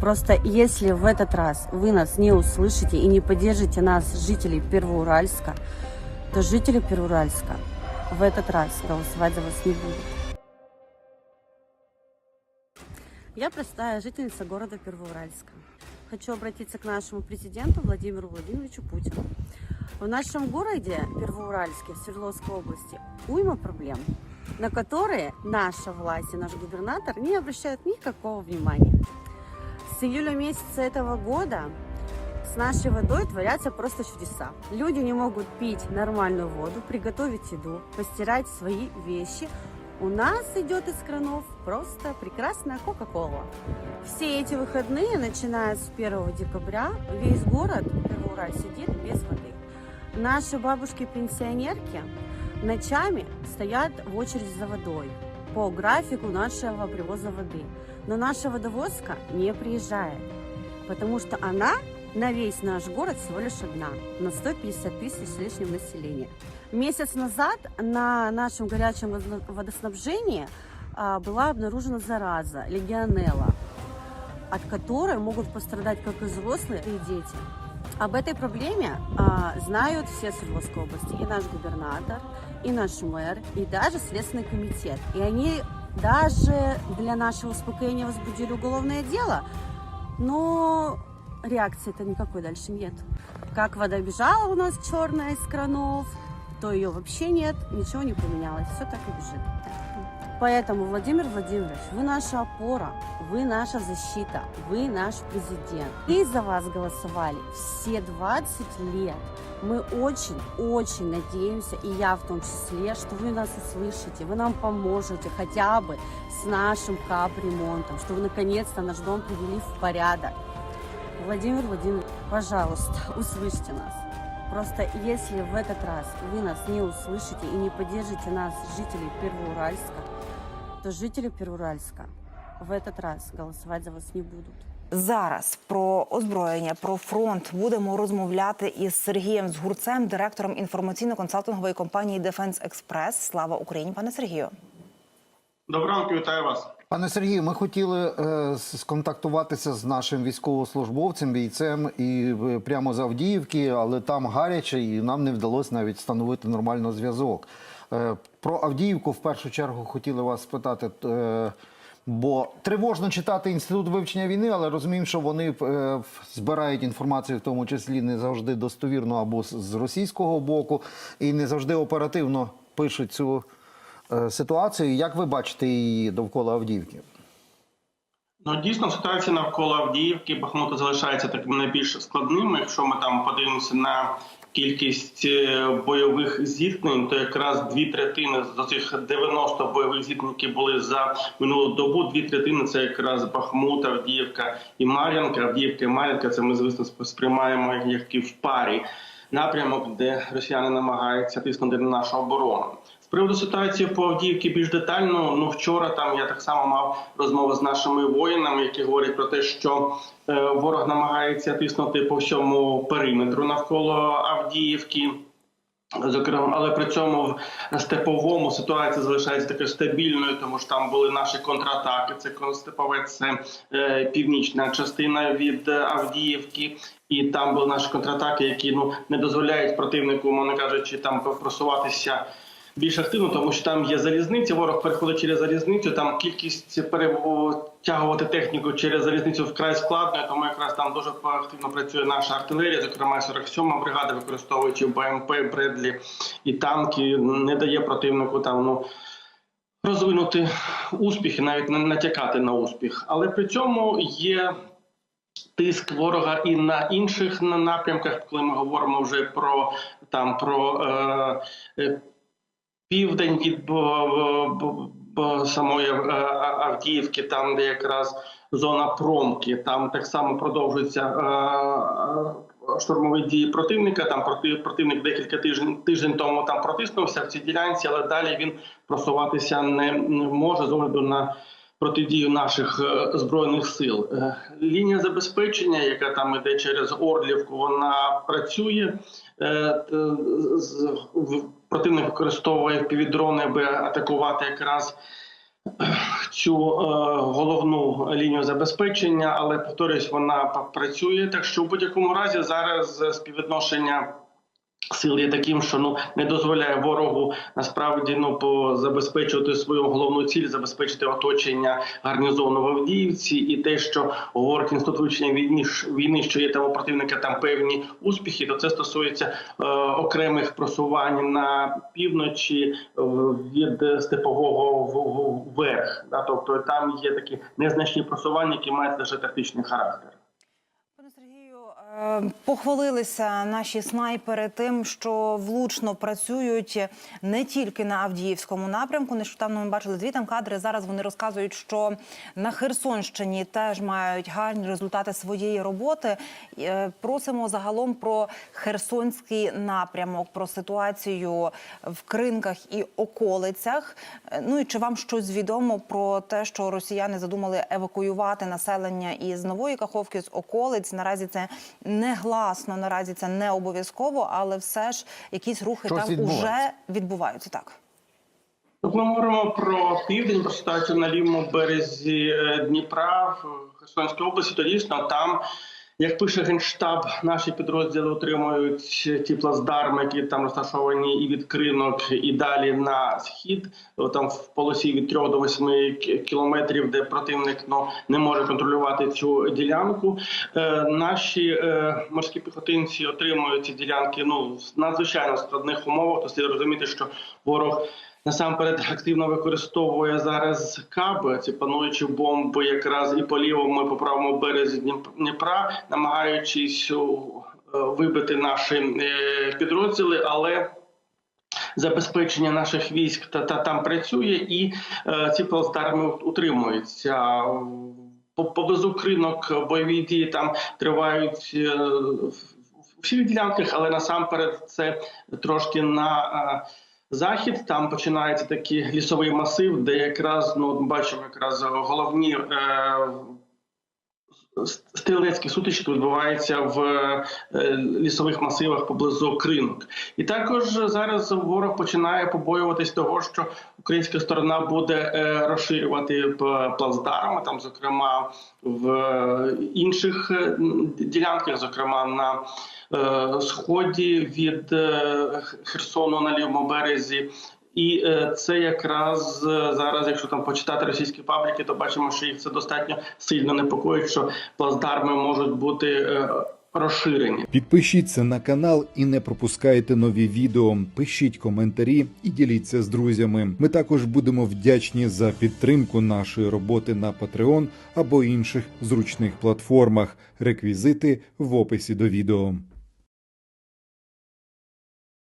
Просто если в этот раз вы нас не услышите и не поддержите нас, жителей Первоуральска, то жители Первоуральска в этот раз голосовать за вас не будут. Я простая жительница города Первоуральска. Хочу обратиться к нашему президенту Владимиру Владимировичу Путину. В нашем городе Первоуральске, Свердловской области, уйма проблем, на которые наша власть и наш губернатор не обращают никакого внимания. С июля месяца этого года с нашей водой творятся просто чудеса. Люди не могут пить нормальную воду, приготовить еду, постирать свои вещи. У нас идет из кранов просто прекрасная Кока-Кола. Все эти выходные, начиная с 1 декабря, весь город Первоураль сидит без воды. Наши бабушки-пенсионерки ночами стоят в очереди за водой по графику нашего привоза воды. Но наша водовозка не приезжает, потому что она на весь наш город всего лишь одна, на 150 тысяч с лишним населения. Месяц назад на нашем горячем водо- водоснабжении а, была обнаружена зараза, легионелла, от которой могут пострадать как и взрослые, и дети. Об этой проблеме а, знают все Свердловской области, и наш губернатор, и наш мэр, и даже Следственный комитет. И они даже для нашего успокоения возбудили уголовное дело, но реакции-то никакой дальше нет. Как вода бежала у нас черная из кранов, то ее вообще нет, ничего не поменялось, все так и бежит. Поэтому, Владимир Владимирович, вы наша опора, вы наша защита, вы наш президент. И за вас голосовали все 20 лет. Мы очень-очень надеемся, и я в том числе, что вы нас услышите, вы нам поможете хотя бы с нашим капремонтом, что вы наконец-то наш дом привели в порядок. Владимир Владимирович, пожалуйста, услышьте нас. Просто если в этот раз вы нас не услышите и не поддержите нас, жителей Первоуральска, то жители Первоуральска в этот раз голосовать за вас не будут. Зараз про озброєння, про фронт будемо розмовляти із Сергієм Згурцем, директором інформаційно-консалтингової компанії Дефенс Експрес. Слава Україні, пане Сергію. Доброго ранку, вітаю вас. Пане Сергію, ми хотіли е, сконтактуватися з нашим військовослужбовцем, бійцем і е, прямо з Авдіївки, але там гаряче, і нам не вдалося навіть встановити нормально зв'язок. Е, про Авдіївку в першу чергу хотіли вас спитати. Е, Бо тривожно читати інститут вивчення війни, але розуміємо, що вони е, збирають інформацію, в тому числі не завжди достовірно або з- російського боку, і не завжди оперативно пишуть цю ситуацію. Як ви бачите її довкола Авдіївки? Ну дійсно ситуація навколо Авдіївки Бахмута залишається таким найбільш складним. Якщо ми там подивимося на кількість е, бойових зіткнень, то якраз дві третини з цих 90 бойових зіткнень, які були за минулу добу. Дві третини це якраз Бахмут, Авдіївка і Мар'янка. Авдіївка і Мар'янка. Це ми звісно сприймаємо як і в парі напрямок, де росіяни намагаються тиснути на нашу оборону. Приводу ситуації по Авдіївці більш детально. Ну вчора там я так само мав розмову з нашими воїнами, які говорять про те, що е, ворог намагається тиснути по всьому периметру навколо Авдіївки. Зокрема, але при цьому в степовому ситуація залишається такою стабільною, тому що там були наші контратаки. Це Степовець, це е, північна частина від Авдіївки, і там були наші контратаки, які ну не дозволяють противнику, умовно кажучи, там просуватися більш активно, тому що там є залізниця. Ворог переходить через залізницю. Там кількість перетягувати техніку через залізницю вкрай складно, тому якраз там дуже активно працює наша артилерія, зокрема 47-ма бригада, використовуючи БМП, Бредлі і танки, не дає противнику там ну. Розвинути успіхи, навіть не натякати на успіх, але при цьому є тиск ворога і на інших напрямках, коли ми говоримо вже про там про е, е, південь від самої е, Авдіївки, там де якраз зона промки, там так само продовжуються е, е, штурмові дії противника. Там проти противник декілька тижнів тиждень тому там протиснувся в цій ділянці, але далі він просуватися не, може з огляду на протидію наших е, збройних сил. Е, Лінія забезпечення, яка там іде через Орлівку, вона працює. Противник використовує півдрони, аби атакувати якраз цю е, головну лінію забезпечення, але повторюсь, вона працює. Так що в будь-якому разі зараз співвідношення. Сил є таким, що ну не дозволяє ворогу насправді ну забезпечувати свою головну ціль, забезпечити оточення гарнізону в Авдіївці, і те, що говорить інститут вивчення війни, війни, що є там у противника там певні успіхи, то це стосується е, окремих просувань на півночі від степового вверх. Да, тобто там є такі незначні просування, які мають лише тактичний характер. Е, похвалилися наші снайпери тим, що влучно працюють не тільки на Авдіївському напрямку. Нещодавно ми бачили дві там кадри. Зараз вони розказують, що на Херсонщині теж мають гарні результати своєї роботи. Е, Просимо загалом про Херсонський напрямок, про ситуацію в кринках і околицях. Е, Ну і чи вам щось відомо про те, що росіяни задумали евакуювати населення із нової каховки з околиць? Наразі це не гласно, наразі це не обов'язково, але все ж якісь рухи Щось там відбувається. уже відбуваються. Так Тут ми говоримо про південь, про ситуацію на лівому березі е, Дніпра в Херсонській області. То дійсно там, як пише генштаб, наші підрозділи отримують ті плацдарми, які там розташовані і від кринок, і далі на схід. Там в полосі від 3 до 8 кілометрів, де противник ну не може контролювати цю ділянку. Е, наші е, морські піхотинці отримують ці ділянки ну в надзвичайно складних умовах. То слід розуміти, що ворог. Насамперед активно використовує зараз каби, ці пануючі бомби, якраз і по лівому, і по правому березі Дніп- Дніпра, намагаючись е, вибити наші е, підрозділи, але забезпечення наших військ та, та там працює, і е, ці плацдарми утримуються. По- Поблизу кринок бойові дії там тривають е, в в ділянках, але насамперед це трошки на е, захід. Там починається такий лісовий масив, де якраз ну бачимо якраз головні. Е, Стрілецькі сутички відбуваються в е, лісових масивах поблизу кринок, і також зараз ворог починає побоюватись того, що українська сторона буде е, розширювати плацдарми, там, зокрема в е, інших е, ділянках, зокрема на е, сході від е, Херсону на лівому березі. І е, це якраз е, зараз, якщо там почитати російські пабліки, то бачимо, що їх це достатньо сильно непокоїть, що плацдарми можуть бути е, розширені. Підпишіться на канал і не пропускайте нові відео. Пишіть коментарі і діліться з друзями. Ми також будемо вдячні за підтримку нашої роботи на Patreon або інших зручних платформах. Реквізити в описі до відео.